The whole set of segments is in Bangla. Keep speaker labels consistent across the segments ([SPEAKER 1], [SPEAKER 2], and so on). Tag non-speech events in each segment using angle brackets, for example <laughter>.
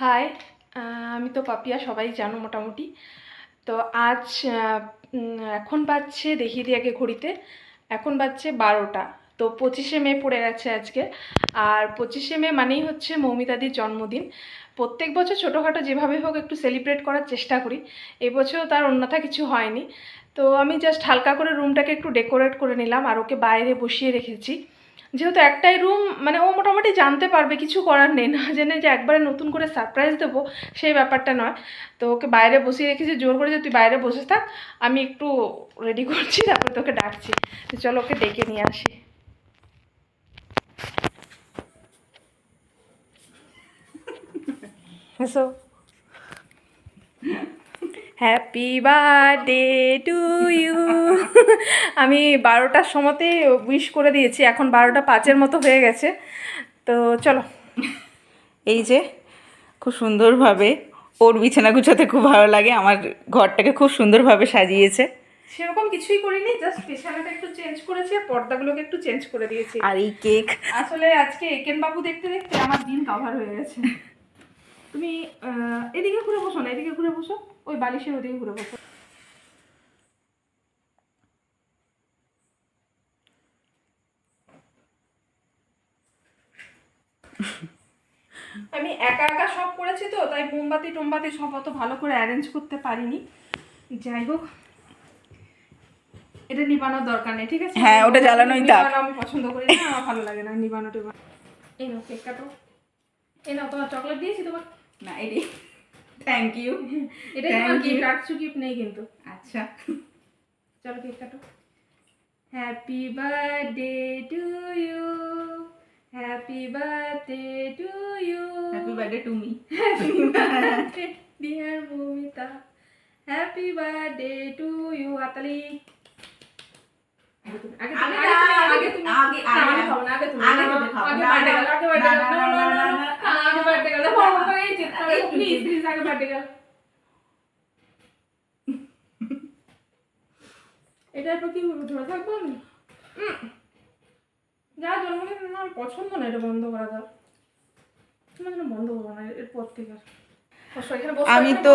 [SPEAKER 1] হাই আমি তো পাপিয়া, সবাই জানো মোটামুটি। তো আজ এখন বাজছে, দেখিয়ে দিই আগে ঘড়িতে। এখন বাজছে বারোটা। তো পঁচিশে মে পড়ে গেছে আজকে। আর পঁচিশে মে মানেই হচ্ছে মৌমিতাদির জন্মদিন। প্রত্যেক বছর ছোটোখাটো যেভাবে হোক একটু সেলিব্রেট করার চেষ্টা করি। এবছরও তার অন্যথা কিছু হয়নি। তো আমি জাস্ট হালকা করে রুমটাকে একটু ডেকোরেট করে নিলাম, আর ওকে বাইরে বসিয়ে রেখেছি। যেহেতু একটাই রুম মানে ও মোটামুটি জানতে পারবে, কিছু করার নেই। না জেনে যে একবারে নতুন করে সারপ্রাইজ দেবো, সেই ব্যাপারটা নয়। তো ওকে বাইরে বসিয়ে রেখেছি, জোর করে যে তুই বাইরে বসে থাক, আমি একটু রেডি <laughs> করছি, তারপর তোকে ডাকছি। চলো ওকে ডেকে নিয়ে আসি। এসো। হ্যাপি বার্থডে টু ইউ আমি বারোটার সময়তে উইশ করে দিয়েছি এখন বারোটা পাঁচের মতো হয়ে গেছে। তো চলো।
[SPEAKER 2] এই যে খুব সুন্দরভাবে ওর বিছানা গুছাতে খুব ভালো লাগে আমার ঘরটাকে খুব সুন্দরভাবে সাজিয়েছে।
[SPEAKER 1] সেরকম কিছুই করিনি জাস্ট বিছানাটা একটু চেঞ্জ করেছি আর পর্দাগুলোকে একটু চেঞ্জ করে দিয়েছি।
[SPEAKER 2] আর এই কেক
[SPEAKER 1] আসলে আজকে একেন বাবু দেখতে দেখতে আমার দিন কভার হয়ে গেছে। তুমি আহ, এদিকে ঘুরে বসো না এদিকে ঘুরে বসো। ওই বালিশের ওদিকে ঘুরে বসো। আমি একা একা সব করেছি তো তাই মোমবাতি টোমবাতি সব অত ভালো করে অ্যারেঞ্জ করতে পারিনি। যাই হোক এটা নিবানোর দরকার নেই ঠিক আছে?
[SPEAKER 2] হ্যাঁ, ওটা জ্বালানোই থাক।
[SPEAKER 1] আমি পছন্দ করি না আমার ভালো লাগে না নিবানো টিবানো। এই নাও কেক কাটো এই নাও তোমার চকলেট দিয়েছি তোমার।
[SPEAKER 2] না এটি থ্যাংক ইউ
[SPEAKER 1] এটা তোমার গিফট আর কিছু গিফট নেই কিন্তু।
[SPEAKER 2] আচ্ছা।
[SPEAKER 1] চলো কেক কাটো। Happy birthday to you happy birthday to you
[SPEAKER 2] happy birthday to me
[SPEAKER 1] happy birthday dear Momita happy birthday to you হাতালি এটার পর কি ধরে থাকব আমি? যা জন্মদিন আমার পছন্দ না এটা বন্ধ করা যাও বন্ধ করব না এরপর থেকে
[SPEAKER 2] আমি তো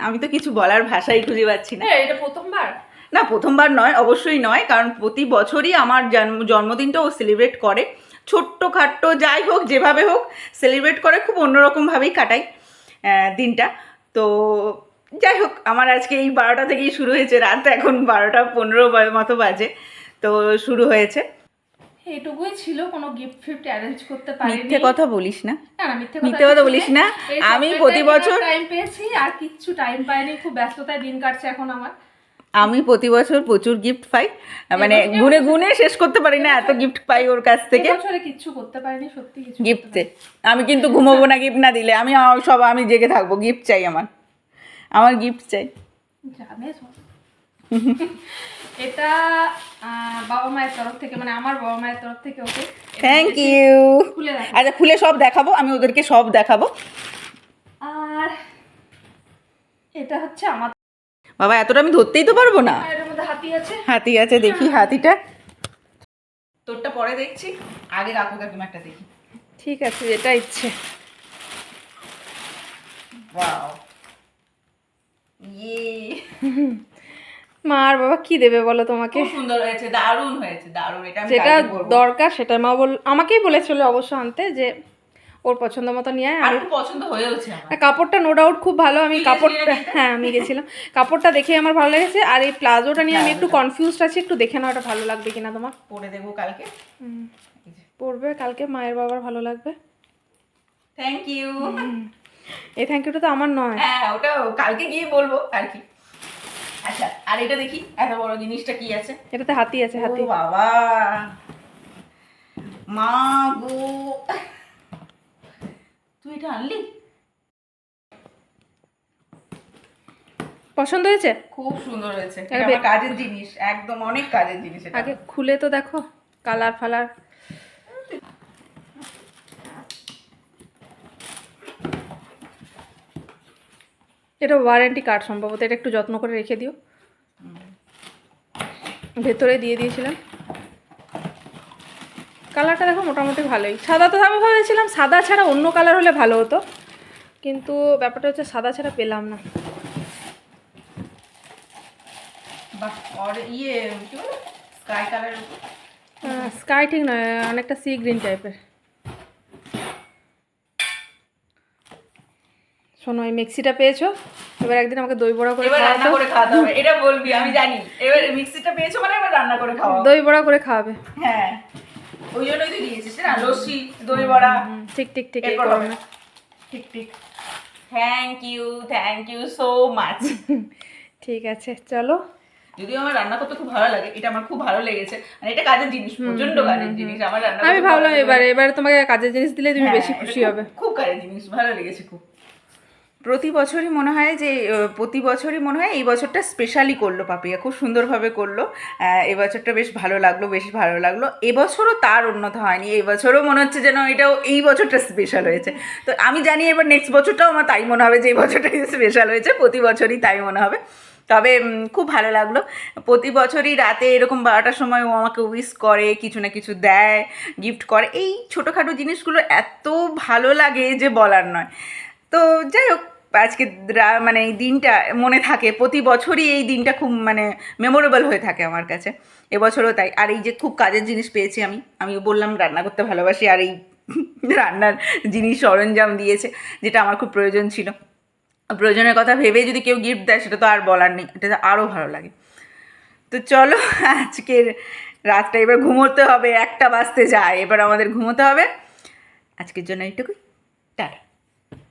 [SPEAKER 2] আমি তো কিছু বলার ভাষাই খুঁজে পাচ্ছি না।
[SPEAKER 1] এটা প্রথমবার।
[SPEAKER 2] না প্রথমবার নয় অবশ্যই নয় কারণ প্রতি বছরই আমার জন্ম জন্মদিনটা ও সেলিব্রেট করে। ছোট্ট খাট্ট যাই হোক যেভাবে হোক সেলিব্রেট করে খুব অন্যরকমভাবেই কাটাই দিনটা। তো যাই হোক আমার আজকে এই বারোটা থেকেই শুরু হয়েছে রাত এখন বারোটা পনেরো মতো বাজে তো শুরু হয়েছে।
[SPEAKER 1] এইটুকুই ছিল কোনো গিফট ফিফট অ্যারেঞ্জ করতে পারিনি।
[SPEAKER 2] মিথ্যে কথা বলিস না।
[SPEAKER 1] মিথ্যে
[SPEAKER 2] কথা বলিস না। আমি প্রতি বছর
[SPEAKER 1] টাইম পেয়েছি আর কিচ্ছু টাইম পাইনি খুব ব্যস্ততায় দিন কাটছে এখন আমার।
[SPEAKER 2] আমি প্রতি বছর প্রচুর গিফট পাই। মানে গুনে গুনে শেষ করতে পারি না এত গিফট পাই ওর কাছ থেকে।
[SPEAKER 1] বছরে কিচ্ছু করতে পারিনি সত্যি কিছু
[SPEAKER 2] গিফটে আমি কিন্তু ঘুমোবো না গিফট না দিলে। আমি সব আমি জেগে থাকব গিফট চাই আমার। আমার গিফট চাই।
[SPEAKER 1] এটা বাবা মায়ের তরফ থেকে মানে আমার বাবা মায়ের তরফ থেকে ওকে
[SPEAKER 2] থ্যাংক ইউ আচ্ছা খুলে সব দেখাবো আমি ওদেরকে সব দেখাবো।
[SPEAKER 1] আর এটা হচ্ছে আমার
[SPEAKER 2] বাবা এতটা আমি ধরতেই তো পারব না।
[SPEAKER 1] হাতি আছে।
[SPEAKER 2] দেখি হাতিটা। তোরটা পরে দেখছি আগে কাকু কাকিমারটা দেখি।
[SPEAKER 1] ঠিক আছে যেটা ইচ্ছে।
[SPEAKER 2] ইয়ে।
[SPEAKER 1] মা আর বাবা কি দেবে বলো তোমাকে?
[SPEAKER 2] সুন্দর হয়েছে দারুণ হয়েছে দারুণ এটা
[SPEAKER 1] যেটা দরকার সেটা মা বল আমাকেই বলেছিল অবশ্য আনতে যে ওর পছন্দ মতো নিয়ে আয়
[SPEAKER 2] আর
[SPEAKER 1] আমি
[SPEAKER 2] পছন্দ হয়েওছে
[SPEAKER 1] কাপড়টা নো ডাউট খুব ভালো আমি কাপড়টা হ্যাঁ আমি গেছিলাম। কাপড়টা দেখে আমার ভালো লেগেছে আর এই প্লাজোটা নিয়ে আমি একটু কনফিউজড আছি একটু দেখে নাও এটা ভালো লাগবে কিনা তোমার।
[SPEAKER 2] পরে দেবো কালকে।
[SPEAKER 1] হুম। পরবে কালকে মায়ের বাবার ভালো লাগবে।
[SPEAKER 2] থ্যাংক ইউ
[SPEAKER 1] এই থ্যাংক ইউটা তো আমার নয়।
[SPEAKER 2] হ্যাঁ ওটা কালকে গিয়ে বলব আর কি। আচ্ছা আর এটা দেখি এত বড় জিনিসটা কি আছে?
[SPEAKER 1] এটাতে হাতি আছে হাতি।
[SPEAKER 2] বাবা। মা গো। এটা আনলি?
[SPEAKER 1] পছন্দ হয়েছে?
[SPEAKER 2] খুব সুন্দর হয়েছে। এটা কাজের জিনিস একদম অনেক কাজের জিনিস এটা।
[SPEAKER 1] আগে খুলে তো দেখো কালার ফালার। এটা ওয়ারেন্টি কার্ড সম্ভবত এটা একটু যত্ন করে রেখে দিও। ভেতরে দিয়ে দিয়েছিলাম। কালারটা দেখো মোটামুটি ভালোই। সাদা তো আমি ভেবেছিলাম সাদা ছাড়া অন্য কালার হলে ভালো হতো। কিন্তু ব্যাপারটা হচ্ছে সাদা ছাড়া পেলাম না।
[SPEAKER 2] ইয়ে বলে? স্কাই
[SPEAKER 1] ঠিক নয় অনেকটা সি গ্রিন টাইপের শোনো এই মিক্সিটা পেয়েছ? এবার একদিন আমাকে দই বড়া করে
[SPEAKER 2] রান্না করে খাওয়াতে হবে এটা বলবি আমি জানি। এবার মিক্সিটা পেয়েছ মানে এবার রান্না করে খাওয়া
[SPEAKER 1] দই বড়া করে খাওয়াবে।
[SPEAKER 2] হ্যাঁ। ওই জন্যই তুই দিয়েছিস না? লস্যি দই বড়া
[SPEAKER 1] ঠিক ঠিক ঠিক।
[SPEAKER 2] ঠিক ঠিক। Thank you thank you so much
[SPEAKER 1] ঠিক আছে চলো।
[SPEAKER 2] যদিও আমার রান্না করতে খুব ভালো লাগে এটা আমার খুব ভালো লেগেছে। মানে এটা কাজের জিনিস প্রচণ্ড কাজের জিনিস আমার রান্না
[SPEAKER 1] আমি ভাবলাম এবারে এবারে তোমাকে কাজের জিনিস দিলে তুমি
[SPEAKER 2] হ্যাঁ,
[SPEAKER 1] বেশি খুশি হবে।
[SPEAKER 2] খুব কাজের জিনিস ভালো লেগেছে খুব। প্রতি বছরই মনে হয় যে প্রতি বছরই মনে হয় এই বছরটা স্পেশালি করল পাপিয়া, খুব সুন্দরভাবে করল। এবছরটা বেশ ভালো লাগল, বেশ ভালো লাগল। এবছরও তার উন্নত হয়নি এই বছরও মনে হচ্ছে যেন এটাও এই বছরটা স্পেশাল হয়েছে। তো আমি জানি এবার নেক্সট বছরটাও আমার তাই মনে হবে যে, এই বছরটাই স্পেশাল হয়েছে, প্রতি বছরই তাই মনে হবে। তবে খুব ভালো লাগল। প্রতি বছরই রাতে এরকম বারোটার সময় ও আমাকে উইশ করে, কিছু না কিছু দেয় গিফট করে। এই ছোটোখাটো জিনিসগুলো এত ভালো লাগে যে বলার নয়। তো যাই হোক, আজকে মানে এই দিনটা মনে থাকে, প্রতি বছরই এই দিনটা খুব মানে মেমোরেবল হয়ে থাকে আমার কাছে। এবছরও তাই। আর এই যে খুব কাজের জিনিস পেয়েছি আমি আমি বললাম রান্না করতে ভালোবাসি, আর এই <laughs> রান্নার জিনিস সরঞ্জাম দিয়েছে, যেটা আমার খুব প্রয়োজন ছিল। প্রয়োজনের কথা ভেবে যদি কেউ গিফট দেয়, সেটা তো আর বলার নেই, এটা আরও ভালো লাগে। তো চলো, আজকের রাতটা এবার ঘুমোতে হবে, একটা বাজতে যায়, এবার আমাদের ঘুমোতে হবে। আজকের জন্য এইটুকুই। টাটা।